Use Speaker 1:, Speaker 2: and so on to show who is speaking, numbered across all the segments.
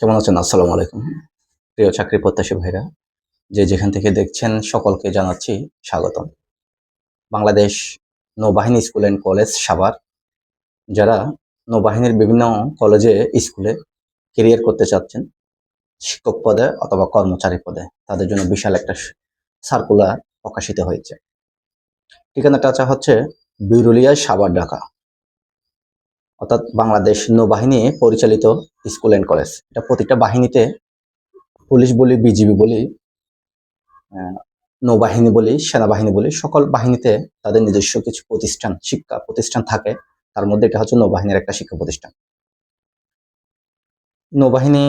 Speaker 1: কেমন আছেন? আসসালামু আলাইকুম। প্রিয় চাকরি প্রত্যাশী ভাইরা, যে যেখান থেকে দেখছেন সকলকে জানাচ্ছি স্বাগতম। বাংলাদেশ নৌবাহিনী স্কুল অ্যান্ড কলেজ সাভার, যারা নৌবাহিনীর বিভিন্ন কলেজে স্কুলে কেরিয়ার করতে চাচ্ছেন, শিক্ষক পদে অথবা কর্মচারী পদে, তাদের জন্য বিশাল একটা সার্কুলার প্রকাশিত হয়েছে। ঠিকানাটা হচ্ছে বিরুলিয়া সাভার, ঢাকা। অর্থাৎ বাংলাদেশ নৌবাহিনী পরিচালিত স্কুল অ্যান্ড কলেজ। এটা প্রতিটা বাহিনীতে পুলিশ বলি, বিজিবি বলি নৌবাহিনী বলি, সেনাবাহিনী বলি, সকল বাহিনীতে তাদের নিজস্ব কিছু প্রতিষ্ঠান, শিক্ষা প্রতিষ্ঠান থাকে। তার মধ্যে এটা হচ্ছে নৌবাহিনীর একটা শিক্ষা প্রতিষ্ঠান। নৌবাহিনী,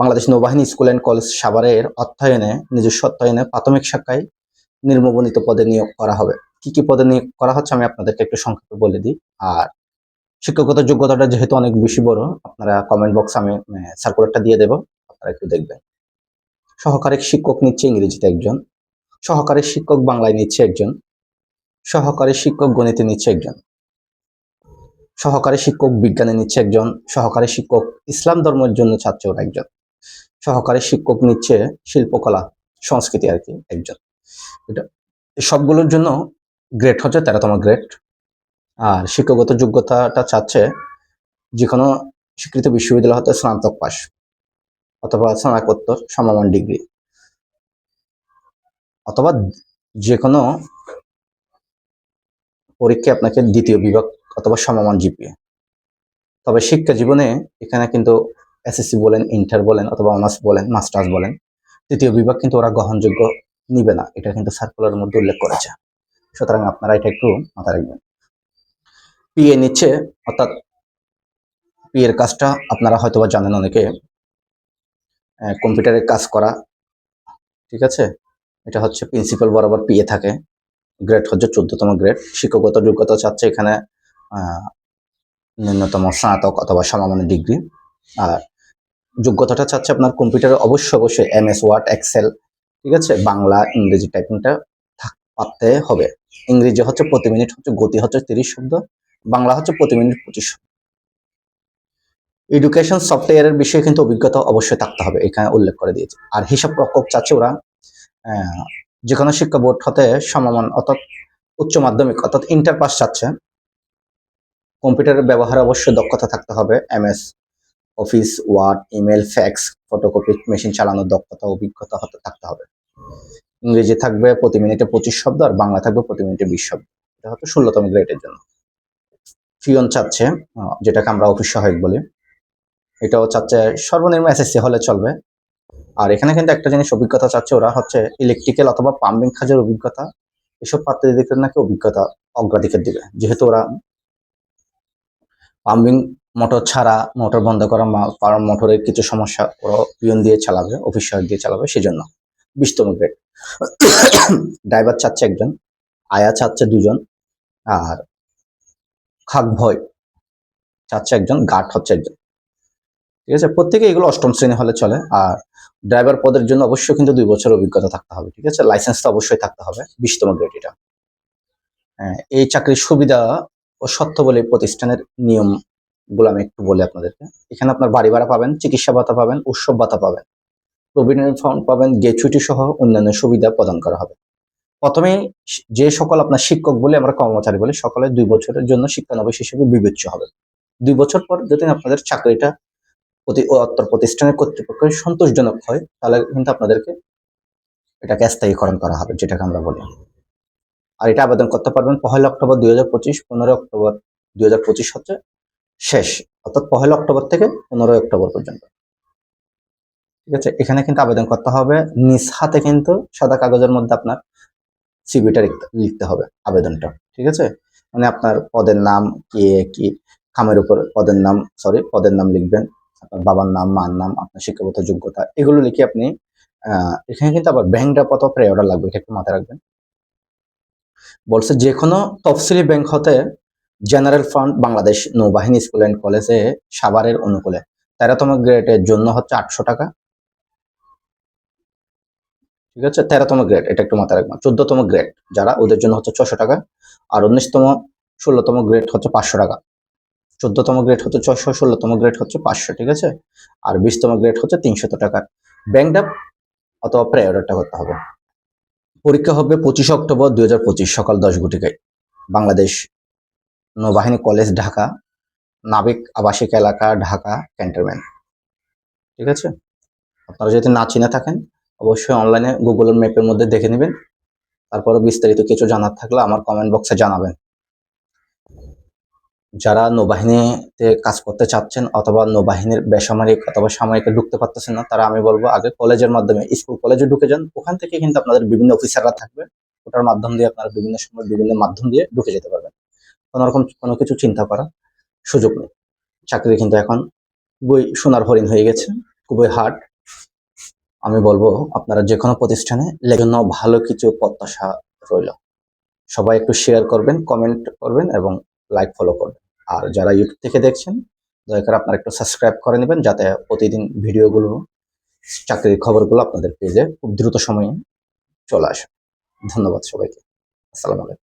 Speaker 1: বাংলাদেশ নৌবাহিনী স্কুল অ্যান্ড কলেজ সাভারের অর্থায়নে নিজস্ব অর্থায়নে প্রাথমিক শাখায় নির্মবনীত পদে নিয়োগ করা হবে। কি কি পদে নিয়োগ করা হচ্ছে আমি আপনাদেরকে একটু সংক্ষেপে বলে দিই। আর শিক্ষকতার যোগ্যতাটা যেহেতু অনেক বেশি বড়, আপনারা কমেন্ট বক্স আমি সার্কুলারটা দিয়ে দেব, আপনারা একটু দেখবেন। সহকারী শিক্ষক নিচ্ছে ইংরেজিতে একজন, সহকারী শিক্ষক বাংলায় নিচ্ছে একজন, সহকারী শিক্ষক গণিতে নিচ্ছে একজন, সহকারী শিক্ষক বিজ্ঞানে নিচ্ছে একজন, সহকারী শিক্ষক ইসলাম ধর্মের জন্য ওরা একজন, সহকারী শিক্ষক নিচ্ছে শিল্পকলা, সংস্কৃতি আর কি একজন। এটা সবগুলোর জন্য গ্রেড হচ্ছে তেরোতম গ্রেড আর শিক্ষাগত যোগ্যতাটা চাচ্ছে যে কোনো স্বীকৃত বিশ্ববিদ্যালয় হতে স্নাতক পাস অথবা স্নাতকোত্তর সমমান ডিগ্রি। অথবা যে কোনো পরীক্ষায় আপনাকে দ্বিতীয় বিভাগ অথবা সমমান জিপিএ। তবে শিক্ষা জীবনে এখানে কিন্তু এসএসসি বলেন, ইন্টার বলেন অথবা অনার্স বলেন, মাস্টার্স বলেন, তৃতীয় বিভাগ কিন্তু ওরা গ্রহণযোগ্য নিবে না। এটা কিন্তু সার্কুলারের মধ্যে উল্লেখ করেছে। সুতরাং আপনারা এটা একটু মাথায় রাখবেন। পিএ নিচ্ছে অর্থাৎ পি এর কাজটা আপনারা হয়তোবা জানেন অনেকে। আহ, কম্পিউটারের কাজ করা ঠিক আছে? এটা হচ্ছে প্রিন্সিপাল বরাবর পিএ থাকে। গ্রেড হচ্ছে চোদ্দতম গ্রেড শিক্ষকগত যোগ্যতা চাচ্ছে এখানে ন্যূনতম স্নাতক অথবা সমমানের ডিগ্রি। আর যোগ্যতাটা চাচ্ছে আপনার কম্পিউটারে অবশ্যই অবশ্যই এম এস ওয়ার্ড এক্সেল ঠিক আছে? বাংলা ইংরেজি টাইপিংটা পারতে হবে। ইংরেজি হচ্ছে প্রতি মিনিট হচ্ছে গতি হচ্ছে তিরিশ শব্দ। বাংলা হচ্ছে প্রতি মিনিট পঁচিশ। শব্দ এডুকেশন সফটওয়্যারের বিষয়ে কিন্তু অভিজ্ঞতা অবশ্যই থাকতে হবে, এখানে উল্লেখ করে দিয়েছে। আর হিসাব রক্ষক চাচ্ছে ওরা যে কোনো শিক্ষা বোর্ড হতে সমমান, অর্থাৎ উচ্চ মাধ্যমিক, অর্থাৎ ইন্টার পাস চাচ্ছে। কম্পিউটারের ব্যবহারে অবশ্যই দক্ষতা থাকতে হবে MS office word email fax photocopy machine চালানোর দক্ষতা, অভিজ্ঞতা হতে থাকতে হবে। ইংরেজি থাকবে প্রতি মিনিটে পঁচিশ শব্দ, আর বাংলা থাকবে প্রতি মিনিটে বিশ শব্দ। এটা হচ্ছে ষোলোতম গ্রেডের জন্য। ফিয়ন চাচ্ছে যেটাকে আমরা অফিস সহায়ক বলি। এটাও চাচ্ছে সর্বনিম্ন এসএসসি হলে চলবে। আর এখানে কিন্তু একটা জিনিস অভিজ্ঞতা চাচ্ছে ওরা হচ্ছে ইলেকট্রিক্যাল অথবা পাম্পিং কাজের অভিজ্ঞতা। এসব পাত্রীদের নাকি অভিজ্ঞতা অগ্রাধিকার দিবে। যেহেতু ওরা পাম্পিং মোটর ছাড়া মোটর বন্ধ করা কারণ মোটরের কিছু সমস্যা ওরা পিয়ন দিয়ে চালাবে, অফিস সহায়ক দিয়ে চালাবে, সেজন্য বিশতম গ্রেড ড্রাইভার চাচ্ছে একজন, আয়া চাচ্ছে দুজন, আর খাক ভয়। চাচ্ছে একজন গার্ড হচ্ছে একজন। ঠিক আছে? প্রত্যেকে এগুলো অষ্টম শ্রেণি হলে চলে। আর ড্রাইভার পদের জন্য অবশ্যই কিন্তু দুই বছর অভিজ্ঞতা থাকতে হবে ঠিক আছে? লাইসেন্স লাইসেন্সটা অবশ্যই থাকতে হবে বিশতম গ্রেড এটা। হ্যাঁ, এই চাকরির সুবিধা ও সত্য বলে প্রতিষ্ঠানের নিয়মগুলো আমি একটু বলি আপনাদেরকে। এখানে আপনার বাড়ি ভাড়া পাবেন চিকিৎসা ভাতা পাবেন উৎসব ভাতা পাবেন। প্রভিডেন্ট ফান্ড পাবেন গ্যাচুইটি সহ অন্যান্য সুবিধা প্রদান করা হবে। প্রথমে যে সকল আপনার শিক্ষক বলে আমরা কর্মচারী বলি, সকলে দুই বছরের জন্য শিক্ষানবিশ হিসেবে বিবেচ্য হবে। দুই বছর পর যদি আপনাদের চাকরিটা প্রতি অত্তর প্রতিষ্ঠানের কর্তৃপক্ষের সন্তোষজনক হয়, তাহলে কিন্তু আপনাদেরকে এটাকে স্থায়ীকরণ করা হবে, যেটাকে আমরা বলি। আর এটা আবেদন করতে পারবেন পহেলা অক্টোবর দুই হাজার পঁচিশ পনেরো অক্টোবর দুই হাজার পঁচিশ হচ্ছে শেষ, অর্থাৎ পহেলা অক্টোবর থেকে পনেরোই অক্টোবর পর্যন্ত। ঠিক আছে? এখানে কিন্তু আবেদন করতে হবে। নিজ হাতে কিন্তু সাদা কাগজের মধ্যে আপনার সিভিটা লিখতে হবে আবেদনটা, ঠিক আছে? মানে আপনার পদের নাম কি কি, খামের উপর পদের নাম সরি পদের নাম লিখবেন, আপনার বাবার নাম, মার নাম, আপনার শিক্ষাগত যোগ্যতা, এগুলো লিখে আপনি এখানে কিন্তু আবার ব্যাংক ড্রাফট অফ অর্ডার লাগবে, এটা একটু মাথায় রাখবেন। বলছে যে কোনো তফসিলি ব্যাংক হতে জেনারেল ফান্ড বাংলাদেশ নৌবাহিনী স্কুল অ্যান্ড কলেজে সাভারের অনুকূলে, তেরোতম গ্রেডের জন্য হচ্ছে আটশো টাকা ঠিক আছে? তেরোতম গ্রেড এটা একটু মাথায় রাখবেন। চোদ্দতম গ্রেড যারা ওদের জন্য হচ্ছে ছশো টাকা, আর উনিশতম, ষোলোতম গ্রেড হচ্ছে পাঁচশো টাকা। চোদ্দতম গ্রেড হচ্ছে ছয়শো, ষোলোতম গ্রেড হচ্ছে পাঁচশো, ঠিক আছে? আর বিশতম গ্রেড হচ্ছে তিনশত টাকার ব্যাংক ডাপ অথবা প্রে অর্ডারটা করতে হবে। পরীক্ষা হবে পঁচিশে অক্টোবর দুই হাজার পঁচিশ, সকাল দশ ঘটিকায় বাংলাদেশ নৌবাহিনী কলেজ, ঢাকা। নাবিক আবাসিক এলাকা, ঢাকা, ক্যান্টনমেন্ট। ঠিক আছে? আপনারা যদি না চিনে থাকেন অবশ্যই অনলাইনে গুগল ম্যাপের মধ্যে দেখে নেবেন। তারপরে বিস্তারিত কিছু জানার থাকলে আমার কমেন্ট বক্সে জানাবেন। যারা নৌবাহিনীতে কাজ করতে চাচ্ছেন অথবা নৌবাহিনীর বেসামরিক অথবা সামরিকে ঢুকতে পারতেছেন না, তারা আমি বলব আগে কলেজের মাধ্যমে স্কুল কলেজে ঢুকে যান। ওখান থেকে কিন্তু আপনাদের বিভিন্ন অফিসাররা থাকবে। ওটার মাধ্যম দিয়ে আপনারা বিভিন্ন সময় বিভিন্ন মাধ্যম দিয়ে ঢুকে যেতে পারবেন। কোনো রকম কোনো কিছু চিন্তা করার সুযোগ নেই। চাকরি কিন্তু এখন খুবই সোনার হরিণ হয়ে গেছে, খুবই হার্ড আমি বলব, আপনারা যে কোনো প্রতিষ্ঠানে জন্য ভালো কিছু প্রত্যাশা রইল। সবাই একটু শেয়ার করবেন কমেন্ট করবেন এবং লাইক ফলো করবেন। আর যারা ইউটিউব থেকে দেখছেন, দয়া করে আপনারা একটু সাবস্ক্রাইব করে নেবেন যাতে প্রতিদিন ভিডিওগুলো চাকরির খবরগুলো আপনাদের পেজে খুব দ্রুত সময়ে চলে আসে। ধন্যবাদ সবাইকে। আসসালামু আলাইকুম।